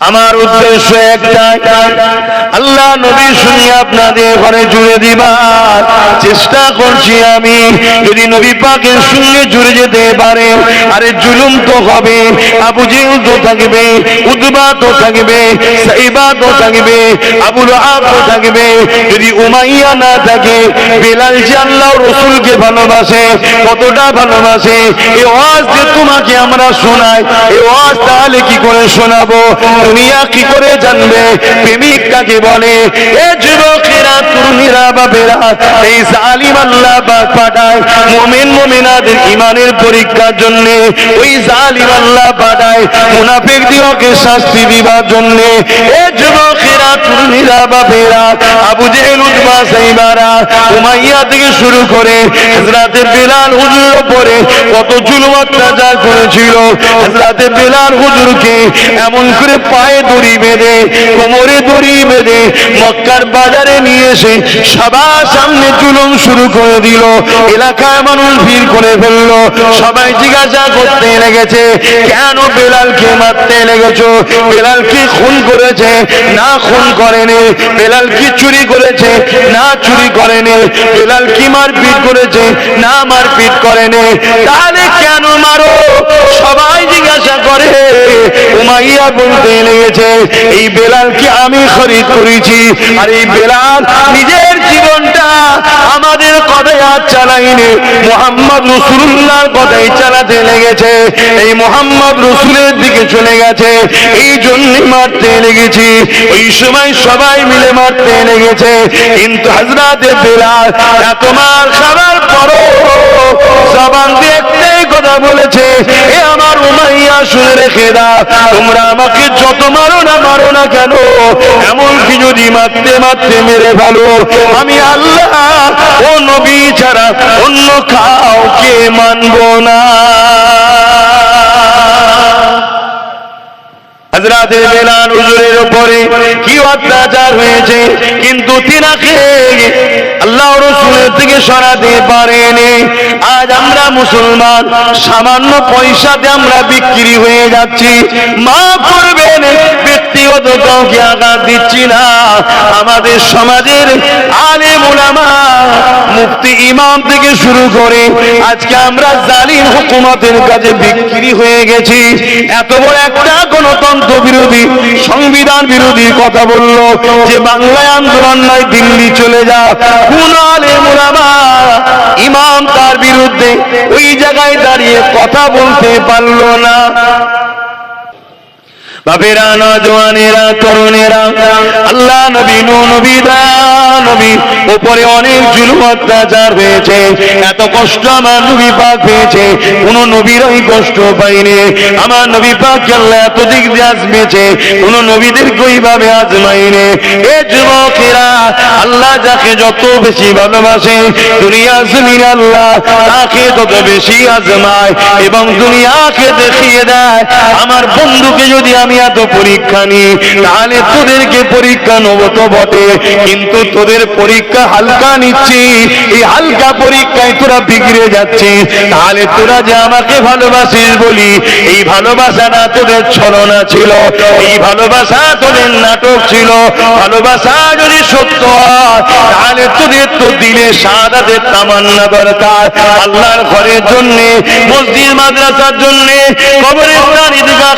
আমার উদ্দেশ্য একটাই। আল্লাহ নবী শুনি আপনাদের ঘরে জুড়ে দিবার চেষ্টা করছি আমি। যদি নবী পাকের সঙ্গে জুড়ে যেতে পারে, আরে জুলুম তো হবে, আবু জেল তো থাকবে উদ্বা তো থাকবে, সাইবা তো থাকবে আবুল আব তো থাকবে। যদি উমাইয়া না থাকে, বেলাল যে আল্লাহ রসুলকে ভালোবাসে, কতটা ভালোবাসে, এ ওয়াজ যে তোমাকে আমরা শোনাই, এ ওয়াজ তাহলে কি করে শোনাবো? দুনিয়া কি করে জানবে? প্রেমিক কাকে বলে? এ যুবকেরা, তরুণীরা বাবেরা এই জালিম আল্লাহ পাক পাঠায় মুমিন মুমিনাদের ইমানের পরীক্ষার জন্য। ওই জালিম আল্লাহ পাঠায় মুনাফিক দিওকে শাস্তি দিবার জন্য। এ যুবকেরা বাবেরা আবু জেহেল উতবা সাইবারা উমাইয়া থেকে শুরু করে বিলাল হুজুর কত জুলুম অত্যাচার করেছিল। বিলাল হুজুরকে এমন করে পায়ে দড়ি বেঁধে, কোমরে দড়ি বেঁধে মক্কার বাজারে নিয়ে এসে সবার সামনে জুলুম শুরু করে দিল। এলাকায় মানুষ ভিড় করে ফেলল। সবাই জিজ্ঞাসা করতে লেগেছে, কেন বেলালকে মারতে লেগেছো? বেলাল কি খুন করেছে? না খুন করেনি? বেলাল কি চুরি করেছে? না চুরি করেনি। বেলাল কি মারপিট করেছে? না মারপিট করেনি। তাহলে কেন মারো? সবাই জিজ্ঞাসা করে। উমাইয়া বলতে লেগেছে, এই বেলালকে আমি খরিদ করেছি। আর এই বেলাল নিজের জীবনটা আমাদের কথায় আর চালাইনি মোহাম্মদ রসুল্লাহর কথাই চালাতে লেগেছে। এই মোহাম্মদ রসুলের দিকে চলে গেছে। এই জন্য মারতে লেগেছি। ওই সময় সবাই মিলে মারতে লেগেছে। কিন্তু হাজরাতে বেলাল এত মার খাবার পরও জবান দিয়ে কথা বলেছে, এ আমার উমাইয়া শুনে রেখে দাও, তোমরা আমাকে যত মারো না মারো না কেন? এমনকি যদি মারতে মারতে মেরে ভালো আমি আল্লাহ, ও নবী ছাড়া অন্য কাউকে মানব না। হজরাতে বেলাল হুজুরের উপরে কি অত্যাচার হয়েছে? কিন্তু তিনাকে আল্লাহ রসুলের থেকে সরাতে পারেনি। আজ আমরা মুসলমান, সামান্য পয়সাতে আমরা বিক্রি হয়ে যাচ্ছি। মা করবেন, ব্যক্তিগত কাউকে আঘাত দিচ্ছি না। আমাদের সমাজের আলে মুলামা মুফতি ইমাম থেকে শুরু করে আজকে আমরা জালিম হুকুমতের কাছে বিক্রি হয়ে গেছি। এত বড় একটা গণতন্ত্র বিরোধী, সংবিধান বিরোধী কথা বলল যে বাংলায় আন্দোলন নয়, দিল্লি চলে যা কোন আলে মুলামা ইমাম তার বিরুদ্ধে ওই জায়গায় দাঁড়িয়ে কথা বলতে পারল না। বাপেরা, নজওয়ানেরা, তরুণেরা, আল্লাহ নবী, নূ নবী নবী, উপরে অনেক জুলুম, অত্যাচার হয়েছে, এত কষ্ট আমার নবী পাক পেয়েছে, কোন নবীর ওই কষ্ট পাইনি, আমার নবী পাক আল্লাহ এত দিক দিয়ে আজমেছে, কোন নবীদের কইভাবে আজমাইনে। এ যুবকেরা, আল্লাহ যাকে যত বেশি ভালোবাসে, দুনিয়া জমিন আল্লাহ তাকে তত বেশি আজমায়, এবং দুনিয়াকে দেখিয়ে দেয়, আমার বন্ধুকে যদি আমি এত পরীক্ষা নিই তাহলে তোদেরকে পরীক্ষা নেব তো বটে। কিন্তু তোদের পরীক্ষা হালকা নিচ্ছি, এই হালকা পরীক্ষায় তোরা বিগড়ে যাচ্ছে তাহলে তোরা যে আমাকে ভালোবাসিস বলি, এই ভালোবাসাটা তোদের ছলনা ছিল, এই ভালোবাসা তোদের নাটক ছিল, ভালোবাসা যদি সত্য হয়, তাহলে তোদের তো দিলে সাদাদের তামান্না দরকার। আল্লাহর ঘরের জন্য, মসজিদ, মাদ্রাসার জন্য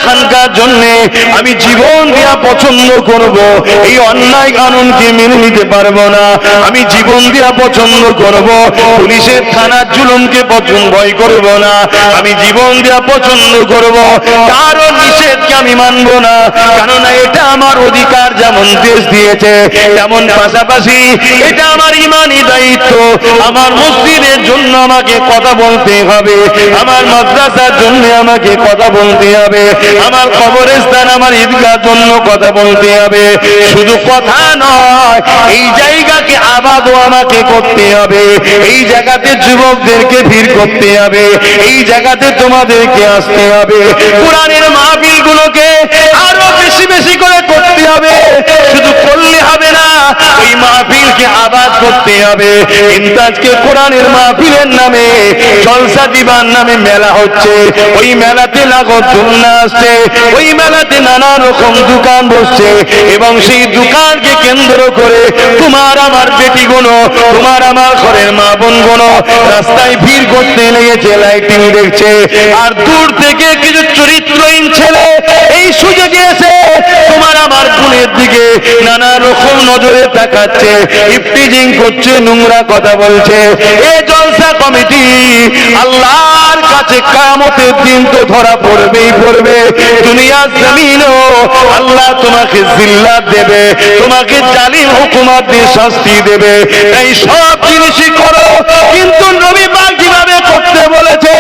খানকার জন্য আমি জীবন দিয়া পছন্দ করব। এই অন্যায় কানুনকে মেনে নিতে পারব না। আমি জীবন দিয়া পছন্দ করব। পুলিশের থানার জুলুমকে পছন্দ ভয় করব না। আমি জীবন দিয়া পছন্দ করব। কারও নিষেধকে আমি মানবো না। কেননা এটা আমার অধিকার যেমন দেশ দিয়েছে, তেমন পাশাপাশি এটা আমার ইমানি দায়িত্ব। আমার মসজিদের জন্য আমাকে কথা বলতে হবে। আমার মাদ্রাসার জন্য আমাকে কথা বলতে হবে। আমার কবরস্থান আমার ঈদগার জন্য কথা বলতে হবে। শুধু কথা নয়, এই জায়গাকে আবাদও আমাকে করতে হবে। এই জায়গাতে যুবকদেরকে ভিড় করতে হবে। এই জায়গাতে তোমাদেরকে আসতে হবে। কোরআনের মাহফিল গুলোকে আরও বেশি বেশি করে করতে হবে। শুধু করলে হবে না ওই মাহফিলকে আবাদ করতে হবে। কিন্তু আজকে কোরআনের মাহফিলের নামে জলসা দিবার নামে মেলা হচ্ছে। ওই মেলাতে লাগো দুলনা আসছে। ওই মেলাতে নানা রকম দোকান বসছে এবং সেই দোকানকে কেন্দ্র করে তোমার আমার বেটি গুলো তোমার আমার ঘরের মা বোনগুলো রাস্তায় ভিড় করতে লেগেছে লাইটিং দেখছে। আর দূর থেকে কিছু চরিত্রহীন ছেলে এই সুযোগে এসে তোমার আমার বোনের দিকে নানা রকম নজরে তাকাচ্ছে ইফটিজিং করছে, নোংরা কথা বলছে। এ জলসা কমিটি আল্লাহর কাছে কামতের দিন তো ধরা পড়বেই পড়বে। দুনিয়ার জমিনও আল্লাহ তোমাকে জিল্লাত দেবে, তোমাকে জালিম হুকুমাত দিয়ে শাস্তি দেবে। এই সব জিনিসই করো, কিন্তু নবী পাক যেভাবে করতে বলেছে,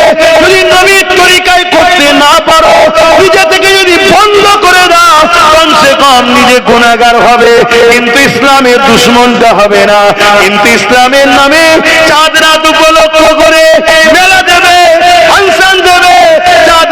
যদি নবীর তরিকায় করতে না পারো, নিজে থেকে যদি বন্ধ করে দাও, কমসে কম নিজে গুণাগার হবে। কিন্তু ইসলামের দুশ্মনটা হবে না। কিন্তু ইসলামের নামে চাঁদ রাত উপলক্ষ করে মেলা দেবে ফাংশন দেবে চাঁদ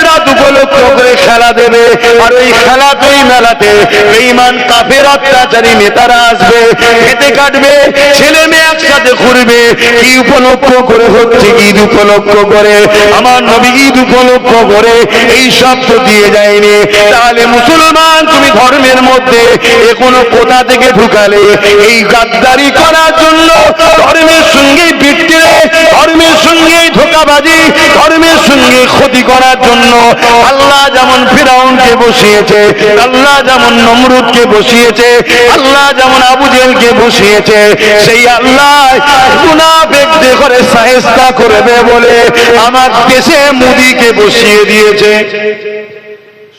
করে খেলা দেবে। আর ওই খেলাতেই মেলাতে বেঈমান কাফের অত্যাচারী নেতারা আসবে, খেতে কাটবে, ছেলে মেয়ে একসাথে ঘুরবে। কি উপলক্ষ করে হচ্ছে ঈদ উপলক্ষ করে? আমার নবী ঈদ উপলক্ষ করে। এই সব তো দিয়ে যায়নি। তাহলে মুসলমান, তুমি ধর্মের মধ্যে এ কোনো কোথা থেকে ঢুকালে? এই গাদ্দারি করার জন্য ধর্মের সঙ্গে বিটকে ধর্মের সঙ্গে ধোকাবাজি, ধর্মের সঙ্গে ক্ষতি করার জন্য আল্লাহ যেমন ফিরাউনকে বসিয়েছে আল্লাহ যেমন নমরুদকে বসিয়েছে আল্লাহ যেমন আবু জেলকে বসিয়েছে সেই আল্লাহ মুনাফেকদের করে সাহেস্তা করবে বলে আমার দেশে মুদিকে বসিয়ে দিয়েছে।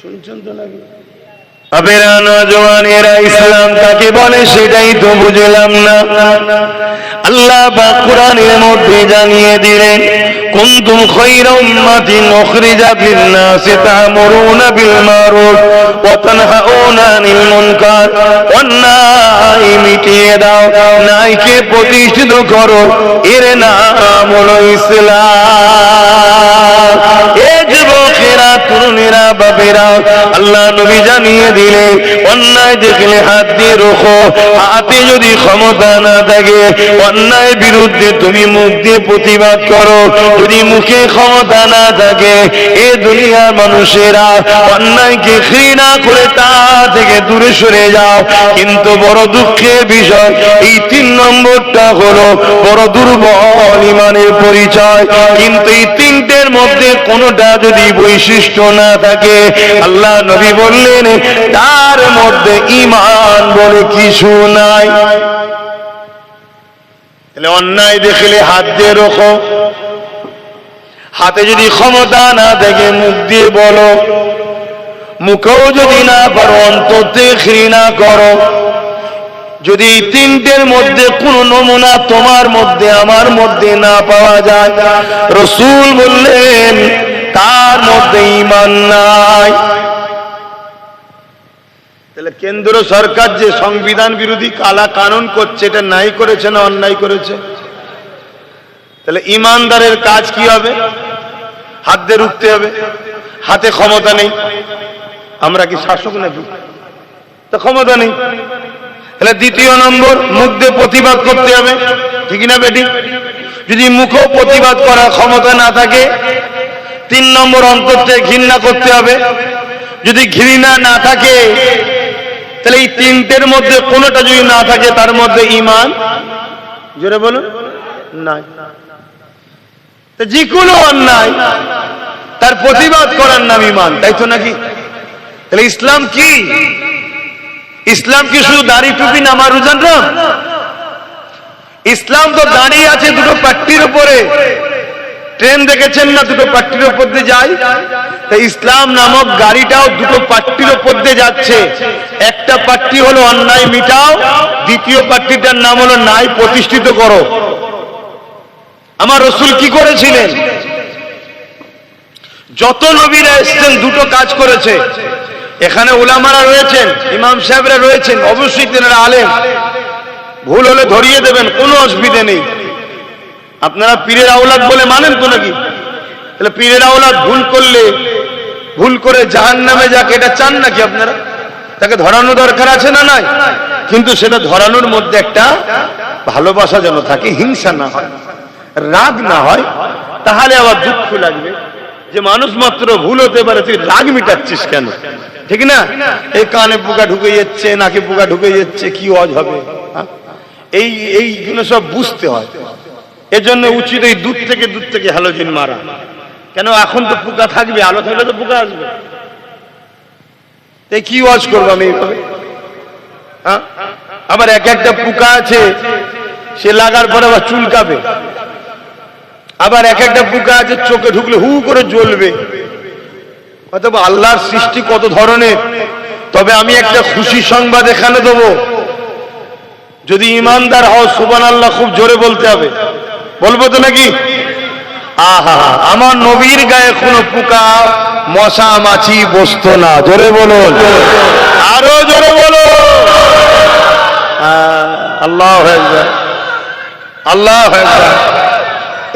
শুনছেন তো নাকি? আবেরা নজওয়ানেরা ইসলাম কাকে বলে সেটাই তো বুঝলাম না। আল্লাহ বা কোরআনের মধ্যে জানিয়ে দিলেন উম্মাতিন উখরিজাত লিন-নাসি তা'মুরুনা বিল মারুফ ওয়া তানহাউনা আনিল মুনকার অন্যায় মিটিয়ে দাও নাইকে প্রতিষ্ঠিত করো এর নাম হলো ইসলাম। এ যুবকেরা তরুণেরা বাবেরা আল্লাহ নবী জানিয়ে দিলে, অন্যায় দেখলে হাত দিয়ে রোখো, হাতে যদি ক্ষমতা না থাকে, অন্যায় বিরুদ্ধে তুমি মুখ দিয়ে প্রতিবাদ করো, যদি মুখে ক্ষমতা না থাকে, এ দুনিয়ার মানুষেরা অন্যায়কে ঘৃণা করে তা থেকে দূরে সরে যাও। কিন্তু বড় দুঃখের বিষয়, এই তিন নম্বরটা হলো বড় দুর্বল ইমানের পরিচয়। কিন্তু এই তিনটের মধ্যে কোনোটা যদি বৈশিষ্ট্য না থাকে আল্লাহ নবী বললেন, তার মধ্যে ইমান বলে কিছু নাই। তাহলে অন্যায় দেখলে হাত দিয়ে রোখো। হাতে যদি ক্ষমতা না থাকে, মুখ দিয়ে বলো। মুখেও যদি না পারো অন্ততে ঘৃণা করো। যদি তিনটের মধ্যে কোন নমুনা তোমার মধ্যে, আমার মধ্যে না পাওয়া যায়, রসুল বললেন তার মধ্যে ইমান নাই। তাহলে কেন্দ্র সরকার যে সংবিধান বিরোধী কালা কানুন করছে, এটা নাই করেছে না অন্যায় করেছে? তাহলে ইমানদারের কাজ কি হবে? হাত দিয়ে রুখতে হবে? হাতে ক্ষমতা নেই? আমরা কি শাসক নাকি? তো ক্ষমতা নেই। তাহলে দ্বিতীয় নম্বর, মুখ দিয়ে প্রতিবাদ করতে হবে। ঠিক না বেটি? যদি মুখেও প্রতিবাদ করার ক্ষমতা না থাকে তিন নম্বর অন্তর থেকে ঘৃণা করতে হবে। যদি ঘৃণা না থাকে, তাহলে এই তিনটের মধ্যে কোনোটা যদি না থাকে, তার মধ্যে ইমান জোরে বলুন। নাই। যে কোনো অন্যায়, তার প্রতিবাদ করার নাম ইমান তাই তো নাকি? তাহলে ইসলাম কি? ইসলাম কি শুধু দাড়ি টুপি নামা রুজান ইসলাম তো দাঁড়িয়ে আছে দুটো পাট্টির উপরে। ট্রেন দেখেছেন না দুটো পাট্টির উপর দিয়ে যায়? তাই ইসলাম নামক গাড়িটাও দুটো পাট্টির উপর দিয়ে যাচ্ছে। একটা পাট্টি হলো অন্যায় মিটাও, দ্বিতীয় পাট্টিটার নাম হলো নাই প্রতিষ্ঠিত করো। আমার রসুল কি করেছিলেন? যত নবীরা এসছেন, দুটো কাজ করেছে। এখানে ওলামারা রয়েছেন, ইমাম সাহেবরা রয়েছেন, অবশ্যই তেনারা আলেম। ভুল হলে ধরিয়ে দেবেন, কোনো অসুবিধে নেই। আপনারা পীরের আওলাদ বলে মানেন তো নাকি? তাহলে পীরের আওলাদ ভুল করলে, ভুল করে জাহান নামে যাকে এটা চান নাকি আপনারা? তাকে ধরানো দরকার আছে না নাই? কিন্তু সেটা ধরানোর মধ্যে একটা ভালোবাসা যেন থাকে, হিংসা না হয়, রাগ না হয়, তাহলে আবার দুঃখ লাগবে। যে মানুষ মাত্র ভুল হতে পারে, তুই রাগ মিটাচ্ছিস কেন? ঠিক না? এই কানে পোকা ঢুকে যাচ্ছে, নাকে পোকা ঢুকে যাচ্ছে, কি অজ হবে? এই, এইগুলো সব বুঝতে হয়। এজন্য উচিত এই দূর থেকে দূর থেকে হ্যালোজিন মারা। কেন এখন তো পোকা থাকবে, আলো থাকলে তো পোকা আসবে। তাই কি ওয়াজ করব আমি এইভাবে? হ্যাঁ? আবার এক একটা পোকা আছে, সে লাগার পরে আবার চুলকাবে। আবার এক একটা পোকা আছে, চোখে ঢুকলে হু করে জ্বলবে। অথবা আল্লাহর সৃষ্টি কত ধরনের, তবে আমি একটা খুশি সংবাদ এখানে দেবো। যদি ইমানদার হও সুবান আল্লাহ খুব জোরে বলতে হবে। বলব তো নাকি? আহা, আমার নবীর গায়ে কোনো পোকা, মশা, মাছি, বসতো না। জোরে বলুন। আরও জোরে বলো আল্লাহ আল্লাহ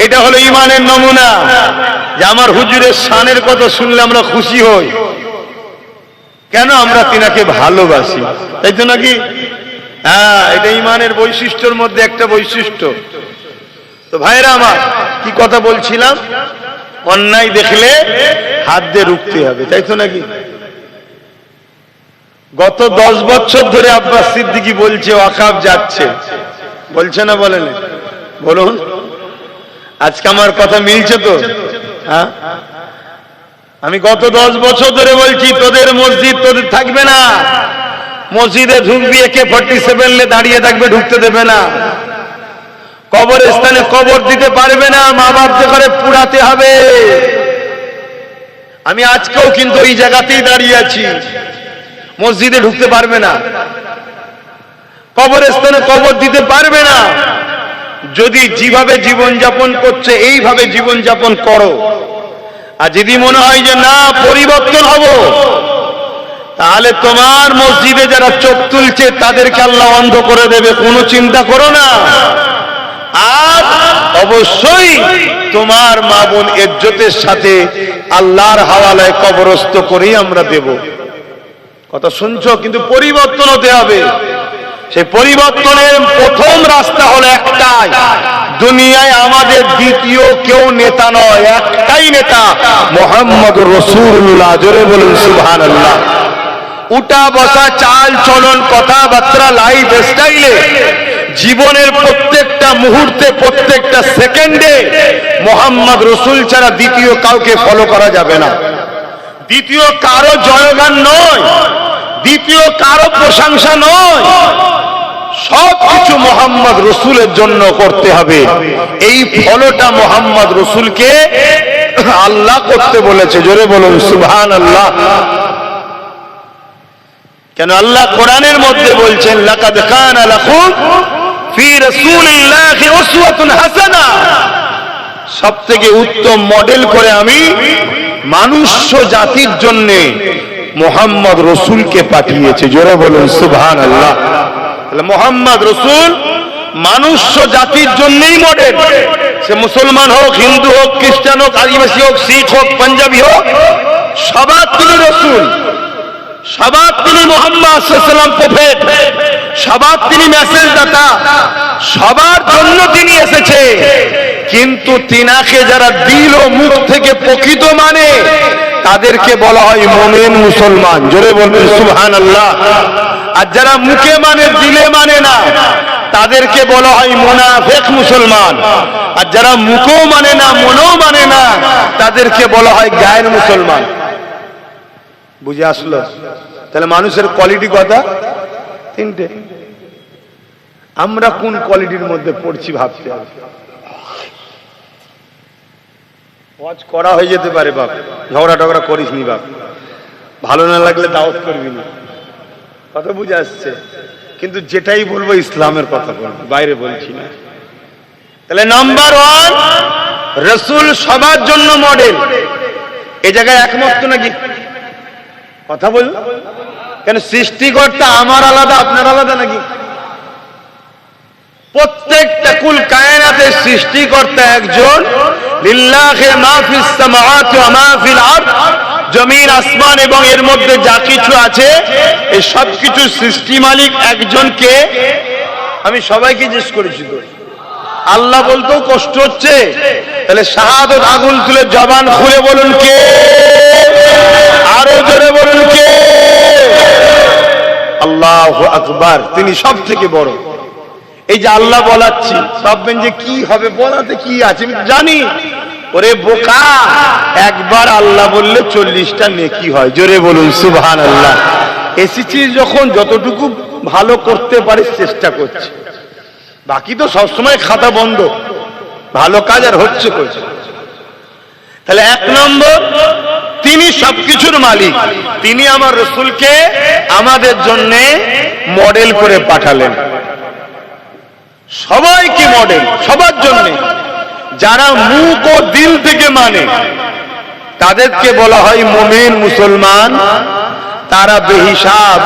এটা হলো ইমানের নমুনা। যে আমার হুজুরের শানের কথা শুনলে আমরা খুশি হই। কেন আমরা তিনাকে ভালোবাসি? তাই তো নাকি? হ্যাঁ এটা ইমানের বৈশিষ্ট্যর মধ্যে একটা বৈশিষ্ট্য। তো ভাইরা আমার, কি কথা বলছিলাম? অন্যায় দেখলে হাত দিয়ে রুখতে হবে, তাই তো নাকি? গত দশ বছর ধরে আব্বাস সিদ্দিকি বলছে ওয়াকাব যাচ্ছে। বলছে না বলেন বলুন। আজকে আমার কথা মিলছে তো? হ্যাঁ? আমি গত দশ বছর ধরে বলছি, তোদের মসজিদ তোদের থাকবে না। মসজিদে ঢুকবি একে ফর্টি সেভেন দাঁড়িয়ে থাকবে, ঢুকতে দেবে না। কবর স্থানে কবর দিতে পারবে না, মা বাপকে করে পুড়াতে হবে। আমি আজকেও কিন্তু এই জায়গাতেই দাঁড়িয়ে আছি। মসজিদে ঢুকতে পারবে না। কবর স্থানে কবর দিতে পারবে না। যদি যেভাবে জীবন যাপন করছে, এইভাবে জীবন যাপন করো। আর যদি মনে হয় যে না, পরিবর্তন হব, তাহলে তোমার মসজিদে যারা চোখ তুলছে, তাদেরকে আল্লাহ অন্ধ করে দেবে। কোনো চিন্তা করো না। আর অবশ্যই তোমার মা বোন ইজ্জতের সাথে আল্লাহর হাওয়ালায় কবরস্থ করেই আমরা দেব। কথা শুনছো? কিন্তু পরিবর্তন হতে হবে। সেই পরিবর্তনের প্রথম রাস্তা হলো একটাই। দুনিয়ায় আমাদের দ্বিতীয় কেউ নেতা নয়, একটাই নেতা মোহাম্মদ রসুল্লাহ জোরে বলুন সুবহান আল্লাহ উঠা বসা, চাল চলন, কথাবার্তা লাইফ স্টাইলে জীবনের প্রত্যেকটা মুহূর্তে, প্রত্যেকটা সেকেন্ডে মোহাম্মদ রসুল ছাড়া দ্বিতীয় কাউকে ফলো করা যাবে না। দ্বিতীয় কারও জয়গান নয়, দ্বিতীয় কারও প্রশংসা নয়। সব কিছু মোহাম্মদ রসুলের জন্য করতে হবে। এই ফলোটা মোহাম্মদ রসুলকে আল্লাহ করতে বলেছে। জোরে বলুন সুবহান আল্লাহ কেন আল্লাহ কোরআনের মধ্যে বলছেন, লাকাদ কানা লাকুম হাসানা। সবথেকে উত্তম মডেল করে আমি মানুষ্য জাতির জন্য মোহাম্মদ রসুলকে পাঠিয়েছে। জোরে বলুন সুবহান আল্লাহ মোহাম্মদ রসুল মানুষ্য জাতির জন্যই মডেল সে মুসলমান হোক, হিন্দু হোক, খ্রিস্টান হোক, আদিবাসী হোক, শিখ হোক, পাঞ্জাবি হোক, সবার তিনি রসুল, সবার তিনি মোহাম্মদ প্রফেট সবার তিনি মেসেজ দাতা সবার জন্য তিনি এসেছে। কিন্তু তিনাকে যারা দিল মুখ থেকে প্রকৃত মানে তাদেরকে বলা হয় মোমেন মুসলমান। জোরে বলবেন সুবহান আল্লাহ আর যারা মুখে মানে দিলে মানে না, তাদেরকে বলা হয় মোনাফেক মুসলমান। আর যারা মুখও মানে না, মনেও মানে না, তাদেরকে বলা হয় গায়ের মুসলমান। বুঝে আসলো? তাহলে মানুষের কোয়ালিটি কথা? তিনটে। আমরা কোন কোয়ালিটির মধ্যে পড়ছি ভাবতে ওয়াজ করা হয়ে যেতে পারে বাপ। ঝগড়া টগড়া করিস নি বাপ। ভালো না লাগলে দাওয়াত করবি না। কথা বুঝে আসছে। কিন্তু যেটাই বলব ইসলামের কথা বলব, বাইরে বলছি না। তাহলে নাম্বার ওয়ান রসুল সবার জন্য মডেল এ জায়গায় একমত নাকি? কথা বল। কেন সৃষ্টিকর্তা আমার আলাদা, আপনার আলাদা নাকি? প্রত্যেকটা কুল কায়নাতের সৃষ্টিকর্তা একজন। লিল্লাহে মাহফিস সামাওয়াতি ওয়া মাহফিল আরদ। জমিন, আসমান এবং এর মধ্যে যা কিছু আছে, এই সব কিছু সৃষ্টি মালিক একজনকে আমি সবাইকে জিজ্ঞেস করেছি তো। আল্লাহ বলতেও কষ্ট হচ্ছে। তাহলে শাহাদত আগুন তুলে জবান খুলে বলুন কে? আরও জোরে বলুন কে? আল্লাহ আকবার, তিনি সব থেকে বড়। এই যে আল্লাহ বলাচ্ছি, ভাববেন যে কি হবে, বলাতে কি আছে জানি। ওরে বোকা, একবার আল্লাহ বললে চল্লিশটা নেকি হয়, জোরে বলুন সুবহান আল্লাহ এসেছি যখন যতটুকু ভালো করতে পারিস চেষ্টা করছি। বাকি তো সবসময় খাতা বন্ধ। ভালো কাজ আর হচ্ছে করছে তাহলে এক নম্বর, তিনি সবকিছুর মালিক। তিনি আমার রসুলকে আমাদের জন্য মডেল করে পাঠালেন। সবাইকে মডেল? সবার জন্য। যারা মুখ ও দিল থেকে মানে তাদেরকে বলা হয় মোমেন মুসলমান। তারা বেহিসাব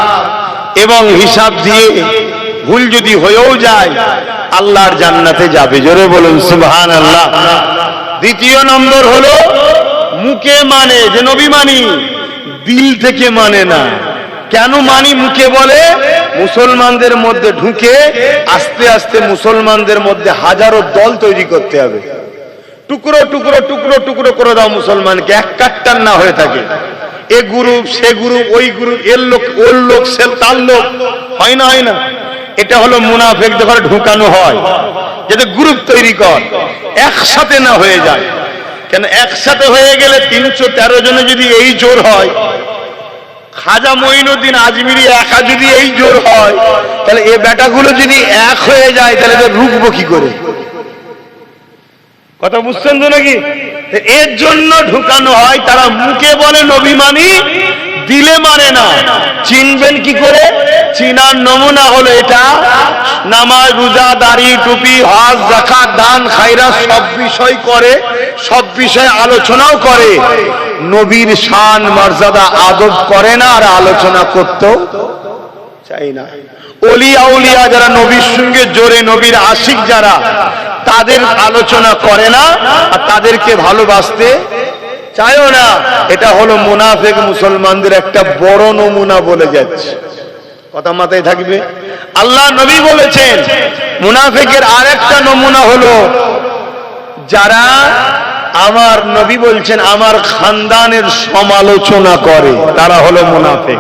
এবং হিসাব দিয়ে ভুল যদি হয়েও যায়, আল্লাহর জান্নাতে যাবে। জোরে বলুন সুবহান আল্লাহ দ্বিতীয় নম্বর হলো, মুখে মানে যে নবী মানি, দিল থেকে মানে না। কেন মানি মুখে বলে? মুসলমানদের মধ্যে ঢুকে আস্তে আস্তে মুসলমানদের মধ্যে হাজারো দল তৈরি করতে হবে। টুকরো টুকরো টুকরো টুকরো করে দাও মুসলমানকে, এক কাট্টার না হয়ে থাকে। এ গ্রুপ, সে গ্রুপ, ওই গ্রুপ, এর লোক, ওর লোক, সে তার লোক। হয় না হয় না। এটা হলো মুনাফেক ঘরে ঢুকানো হয়। যাতে গ্রুপ তৈরি কর, একসাথে না হয়ে যায়। কেন একসাথে হয়ে গেলে তিনশো তেরো জনে যদি এই জোর হয়, খাজা মঈনুদ্দিন আজমিরি একা যদি এই জোর হয়, তাহলে এ বেটাগুলো যদি এক হয়ে যায়, তাহলে এদের রুখবো কি করে? কথা বুঝছেন তো নাকি? এর জন্য ঢুকানো হয়, তারা মুখে বলে নবী মানি দিলে মানে না। চিনবেন কি করে? চিনার নমুনা হলো এটা। নামাজ, রোজা, দাড়ি, টুপি, হজ জাকাত দান খায়রা সব বিষয় করে, সব বিষয়ে আলোচনাও করে। নবীর শান, মর্যাদা আদব করে না আর আলোচনা করতেও চাই না। অলি আউলিয়া যারা নবীর সঙ্গে জোরে নবীর আশিক যারা, তাদের আলোচনা করে না আর তাদেরকে ভালোবাসতে চায়ও না। এটা হলো মুনাফেক মুসলমানদের একটা বড় নমুনা বলে যাচ্ছে। কথা মাথায় থাকবে? আল্লাহ নবী বলেছেন, মুনাফেকের আরেকটা নমুনা হলো, যারা আমার নবী বলছেন, আমার খানদানের সমালোচনা করে, তারা হলো মুনাফেক।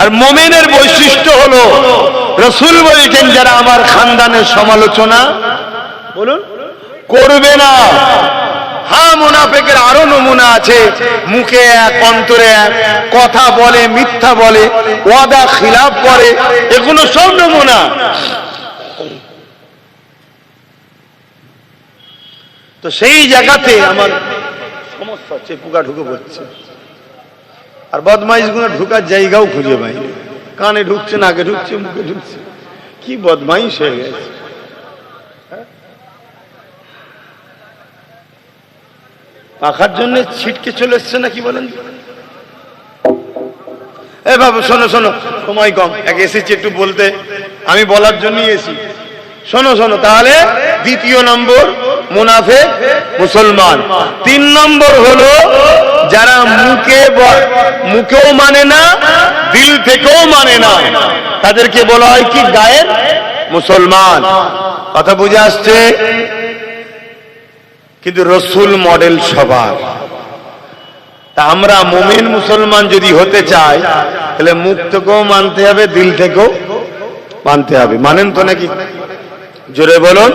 আর মোমেনের বৈশিষ্ট্য হলো, রসুল বলছেন, যারা আমার খানদানের সমালোচনা, বলুন, করবে না। হ্যাঁ মুনাফেকের আরও নমুনা আছে। মুখে এক, অন্তরে এক। কথা বলে, মিথ্যা বলে, ওয়াদা, খিলাফ করে, এগুলো সব নমুনা। তো সেই জায়গাতে আমার সমস্যা হচ্ছে, পোকা ঢুকে পড়ছে। আর বদমাইশগুলো ঢুকার জায়গাও খুঁজে পাই কানে ঢুকছে, নাকে ঢুকছে, মুখে ঢুকছে। কি বদমাইশ হয়ে গেছে। পাখার জন্য ছিটকে চলে এসছে নাকি বলেন এ বাবু, শোনো শোনো, সময় কম। এক এসেছি একটু বলতে। আমি বলার জন্যই এসি শোনো শোনো, তাহলে দ্বিতীয় নম্বর মুনাফে মুসলমান। তিন নম্বর হলো যারা মুখে মুখেও মানে না, দিল থেকেও মানে না। তাদেরকে বলা হয় কি? গায়ের মুসলমান। কথা বুঝে আসছে? কিন্তু রসুল মডেল সবার। তা আমরা মুমিন মুসলমান যদি হতে চাই, তাহলে মুখ থেকেও মানতে হবে, দিল থেকেও মানতে হবে। মানেন তো নাকি? জোরে বলুন,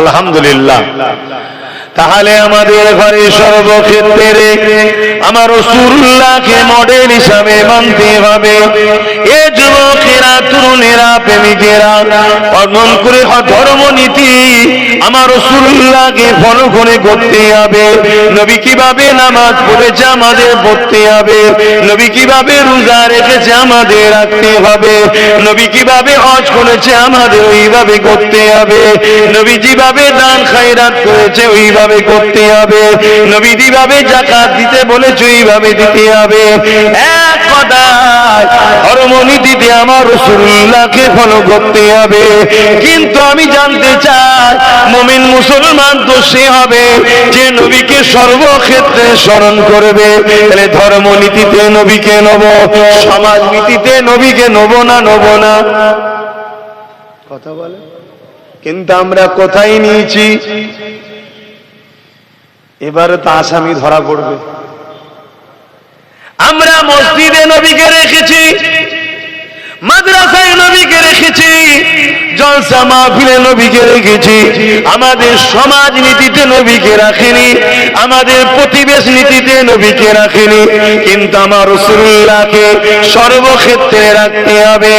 আলহামদুলিল্লাহ। তাহলে আমাদের ঘরে সর্বক্ষেত্রে আমার রসুল্লাহকে মডেল হিসাবে মানতে হবে। এ যুবকেরা, তরুণেরা, প্রেমিকেরা, অর্জন করে ধর্ম নীতি আমার রসুল্লাহকে ফলো করে করতে হবে। নবী কীভাবে নামাজ পড়েছে আমাদের পড়তে হবে। নবী কীভাবে রোজা রেখেছে আমাদের রাখতে হবে। নবী কীভাবে হজ করেছে আমাদের ওইভাবে করতে হবে। নবী যেভাবে দান খায়রাত করেছে ওইভাবে করতে হবে। নবী যেভাবে জাকাত দিতে বলেছে ওইভাবে দিতে হবে। এক কথায় ধর্মনীতিতে আমার রসুল্লাহকে ফলো করতে হবে। কিন্তু আমি জানতে চাই, মমিন মুসলমান তো সে হবে যে নবীকে সর্বক্ষেত্রে স্মরণ করবে। তাহলে ধর্মনীতিতে নবীকে নেব, সমাজ নীতিতে নবীকে নেব না নেব না? কথা বলে? কিন্তু আমরা কোথায় নিয়েছি? এবারে তো আসামি ধরা পড়বে। আমরা মসজিদে নবীকে রেখেছি। মাদ্রাসায় নবীকে রেখেছি, জলসা মাহফিলে নবীকে রেখেছি। আমাদের সমাজ নীতিতে নবীকে রাখেনি, আমাদের প্রতিবেশ নীতিতে নবীকে রাখেনি। কিন্তু আমার রসুল্লাহকে সর্বক্ষেত্রে রাখতে হবে,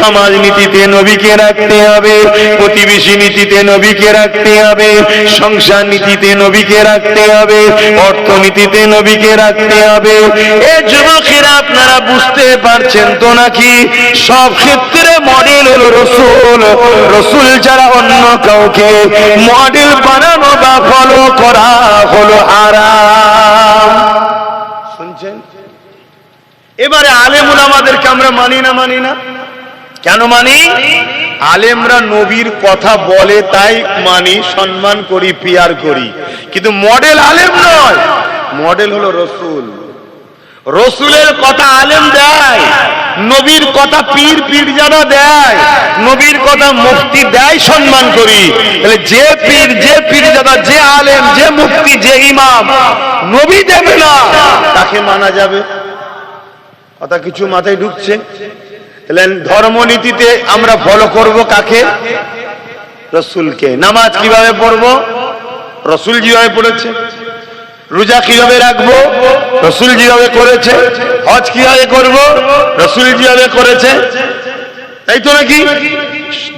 সমাজ নীতিতে নবীকে রাখতে হবে, প্রতিবেশী নীতিতে নবীকে রাখতে হবে, সংসার নীতিতে নবীকে রাখতে হবে, অর্থনীতিতে নবীকে রাখতে হবে। এ যুবকেরা আপনারা বুঝতে পারছেন তো নাকি? সব ক্ষেত্রে মডেল হলো রসুল। রসুল ছাড়া অন্য কাউকে মডেল বানানো বা ফলো করা হলো আরাম শুনছেন? এবারে আলেমুল আমাদেরকে আমরা মানি না মানি না? কেন মানি? আলেমরা নবীর কথা বলে, তাই মানি, সম্মান করি পিয়ার করি। কিন্তু মডেল আলেম নয়। মডেল হলো রসুল। রসুলের কথা আলেম দেয়, নবীর কথা পীর পীর যারা দেয়, নবীর কথা মুক্তি দেয় সম্মান করি। তাহলে যে পীর যে পীর যারা যে আলেম, যে মুক্তি যে ইমাম, নবী দেবে না। তাকে মানা যাবে। কথা কিছু মাথায় ঢুকছে। তাহলে ধর্মনীতিতে আমরা ফলো করব কাকে? রসুলকে। নামাজ কীভাবে পড়ব? রসুল যেভাবে পড়েছে। রোজা কীভাবে রাখব? রসুল যেভাবে করেছে, হজ কীভাবে করব? রসুল যেভাবে করেছে। তাই তো নাকি?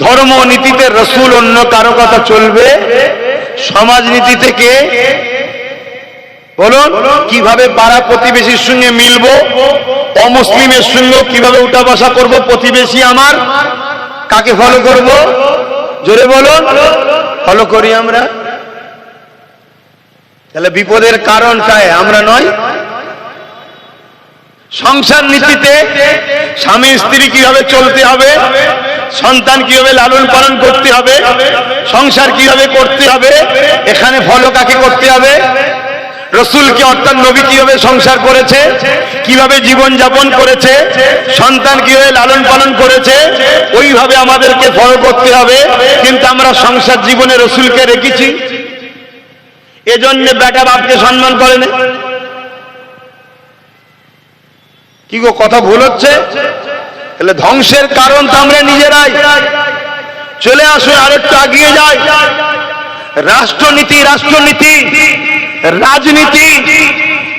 ধর্ম নীতিতে রসুল অন্য কারও কথা চলবে? সমাজ নীতি থেকে? বলুন, কীভাবে পাড়া প্রতিবেশীর সঙ্গে মিলবো? অমুসলিমের সঙ্গে কীভাবে উঠা বসা করব? প্রতিবেশী আমার, কাকে ফলো করব? জোরে বলুন ফলো করি আমরা। তাহলে বিপদের কারণটায় আমরা নয় সংসার নীতিতে স্বামী স্ত্রী কীভাবে চলতে হবে, সন্তান কীভাবে লালন পালন করতে হবে, সংসার কীভাবে করতে হবে, এখানে ফলো কাকে করতে হবে, রসুলকে অর্থাৎ নবী কীভাবে সংসার করেছে, কীভাবে জীবন যাপন করেছে, সন্তান কীভাবে লালন পালন করেছে, ওইভাবে আমাদেরকে ফলো করতে হবে, কিন্তু আমরা সংসার জীবনে রসুলকে রেখেছি। এজন্য বেটা বাপকে সম্মান করে না। কি গো, কথা ভুল হচ্ছে? তাহলে ধ্বংসের কারণ তো আমরা নিজেরাই। চলে আসুন আরেকটু আগিয়ে যাই। রাষ্ট্রনীতি রাষ্ট্রনীতি, রাজনীতি,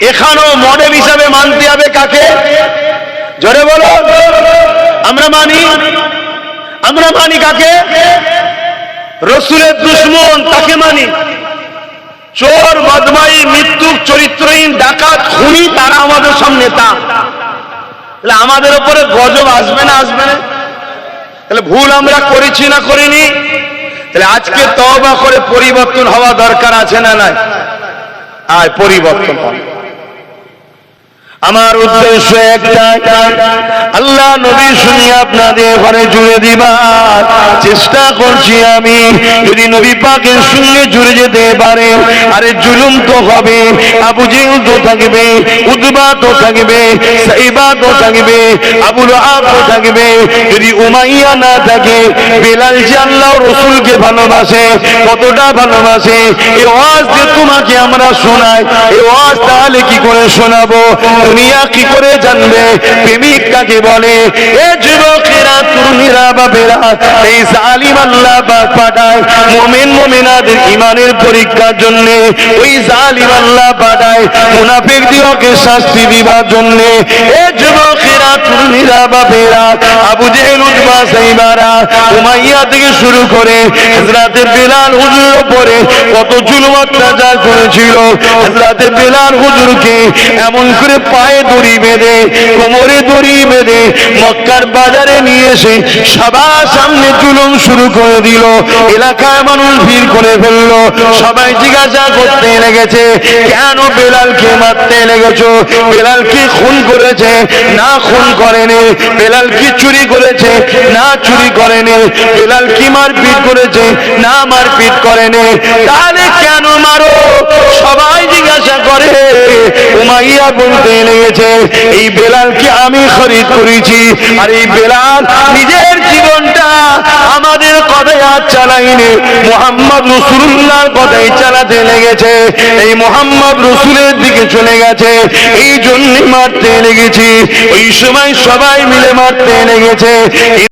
এখানেও মডেল হিসাবে মানতে হবে কাকে? জোরে বলো। আমরা মানি? আমরা মানি কাকে? রসুলের দুশ্মন, তাকে মানি। চোর বদমাই মৃত্যু চরিত্রহীন, ডাকাত, খুনি, তারা আমাদের সামনে তা তাহলে আমাদের উপরে গজব আসবে না আসবে না? তাহলে ভুল আমরা করেছি না করিনি? তাহলে আজকে তবা করে পরিবর্তন হওয়া দরকার আছে না নাই? আর পরিবর্তন হবে আমার উদ্দেশ্য একটাই। আল্লাহ নবী শুনি আপনাদের ঘরে জুড়ে দিবার চেষ্টা করছি আমি। যদি নবী পাকের সঙ্গে জুড়ে যেতে পারে, আরে জুলুম তো হবে, আবু জেল তো থাকবে উদ্বা তো থাকবে, সাইবা তো থাকবে আবুল আব তো থাকবে। যদি উমাইয়া না থাকে, বেলাল যে আল্লাহ রসুলকে ভালোবাসে, কতটা ভালোবাসে, এ ওয়াজ যে তোমাকে আমরা শোনাই, এ ওয়াজ তাহলে কি করে শোনাবো? দুনিয়া কি করে জানবে? প্রেমিক কাকে বলে? এ যুবকেরা, তরুণীরা বাবেরা এই জালিম আল্লাহ পাক পাঠায় মুমিন মুমিনাদের ইমানের পরীক্ষার জন্য। ওই জালিম আল্লাহ পাঠায় মুনাফিক দিওকে শাস্তি দিবার জন্য। এ যুবকেরা, তরুণীরা বাবেরা আবু জেহেল, উতবা, সাইবারা, উমাইয়া থেকে শুরু করে হযরতে বিলাল হুজুর উপরে কত জুলুম অত্যাচার করেছিল। হযরতে বিলাল হুজুরকে এমন করে পায়ে দড়ি বেঁধে, কোমরে দড়ি বেঁধে মক্কার বাজারে নিয়ে এসে সবার সামনে জুলুম শুরু করে দিল। এলাকায় মানুষ ভিড় করে ফেলল। সবাই জিজ্ঞাসা করতে লেগেছে, কেন বেলালকে মারতে লেগেছো? বেলাল কি খুন করেছে? না খুন করেনি। বেলাল কি চুরি করেছে? না চুরি করেনি। বেলাল কি মারপিট করেছে? না মারপিট করেনি। তাহলে কেন মারো? সবাই জিজ্ঞাসা করে, উমাইয়া বলতে লেগেছে। এই বেলালকে আমি খরিদ করেছি। আর এই বেলাল নিজের জীবনটা আমাদের কথাই আর চালাইনি মোহাম্মদ রসুল্লাহর কথাই চালাতে লেগেছে। এই মোহাম্মদ রসুলের দিকে চলে গেছে। এই জন্যে মারতে লেগেছি। ওই সময় সবাই মিলে মারতে লেগেছে।